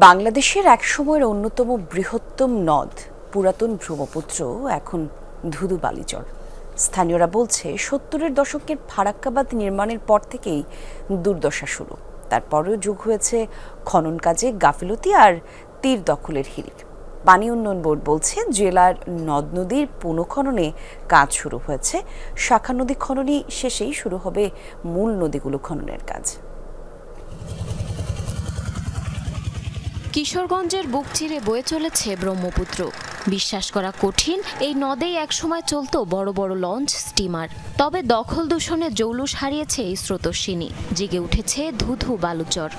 বাংলাদেশের একসময়ের অন্যতম বৃহত্তম নদ, পুরাতন ব্রহ্মপুত্র, এখন ধুধু বালিচর স্থানীয়রা বলছে, সত্তরের দশকের ফারাক্কাবাদ নির্মাণের পর থেকেই দুর্দশা শুরু। তারপরেও যুগ হয়েছে খনন কাজে গাফিলতি আর তীর দখলের হিরিক পানি উন্নয়ন বোর্ড বলছে, জেলার নদ নদীর পুনঃখননে কাজ শুরু হয়েছে। শাখা নদী খননই শেষেই শুরু হবে মূল নদীগুলো খননের কাজ। কিশোরগঞ্জের বুক চিরে বয়ে চলেছে ব্রহ্মপুত্র। বিশ্বাস করা কঠিন, এই নদেই একসময় চলত বড় বড় লঞ্চ, স্টিমার। তবে দখল দূষণে জৌলুস হারিয়েছে এই স্রোতস্বিনী। জেগে উঠেছে ধুধু বালুচর।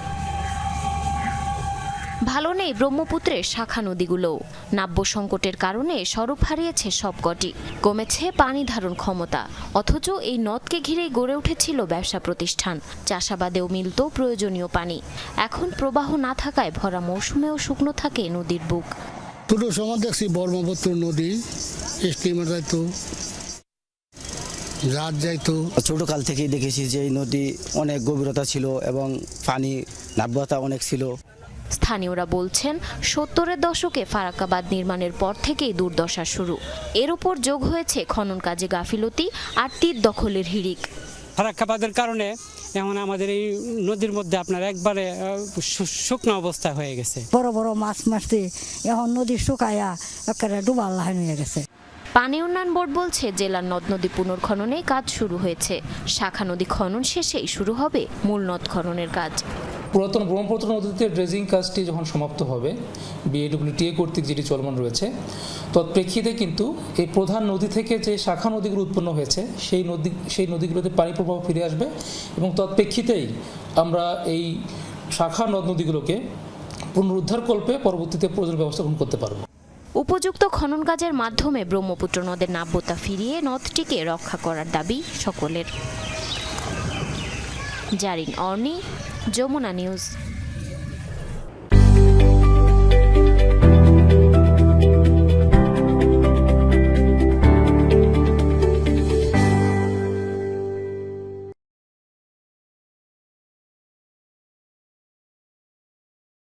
ভালো নেই ব্রহ্মপুত্রের শাখা নদীগুলোও নাব্য সংকটের কারণে স্বরূপ হারিয়েছে সবকটি। কমেছে পানি ধারণ ক্ষমতা। অথচ এই নদকে ঘিরেই গড়ে উঠেছিল ব্যবসা প্রতিষ্ঠান। চাষাবাদেও মিলত প্রয়োজনীয় পানি। এখন প্রবাহ না থাকায় ভরা মৌসুমেও শুকনো থাকে নদীর বুক। পুরো সময় দেখছি ব্রহ্মপুত্র নদী স্টিমার যাইতো রাত যাইতো। ছোটকাল থেকেই দেখেছি যে এই নদী অনেক গভীরতা ছিল এবং পানি নাব্যতা অনেক ছিল। স্থানীয়রা বলছেন সত্তরের দশকে ফারাক্কাবাদ নির্মাণের পর থেকেই দুর্দশা শুরু। এর উপর যোগ হয়েছে খনন কাজে গাফিলতি আর তীর দখলের হিড়িক। ফারাক্কাবাদের কারণে এখন আমাদের এই নদীর মধ্যে আপনার একবারে শুকনো অবস্থা হয়ে গেছে। বড় বড় মাছ মারতে এখন নদী শুকায়া একেবারে ডুবার লাহান হয়ে গেছে। পানি উন্নয়ন বোর্ড বলছে জেলার নদ নদী পুনর্খননে কাজ শুরু হয়েছে। শাখা নদী খনন শেষেই শুরু হবে মূল নদ খননের কাজ। পুরাতন ব্রহ্মপুত্র নদীতে ড্রেজিং কাজটি যখন সমাপ্ত হবে বিএডব্লিউটিএ কর্তৃক যেটি চলমান রয়েছে, তৎপ্রেক্ষিতে কিন্তু এই প্রধান নদী থেকে যে শাখা নদীগুলো উৎপন্ন হয়েছে, সেই নদী, সেই নদীগুলোতে পানি প্রবাহ ফিরে আসবে এবং তৎপ্রেক্ষিতেই আমরা এই শাখা নদ নদীগুলোকে পুনরুদ্ধার কল্পে পরবর্তীতে প্রয়োজন ব্যবস্থা গ্রহণ করতে পারব। উপযুক্ত খনন কাজের মাধ্যমে ব্রহ্মপুত্র নদের নাব্যতা ফিরিয়ে নদটিকে রক্ষা করার দাবি সকলের। জারিন অর্নি যমুনা নিউজ।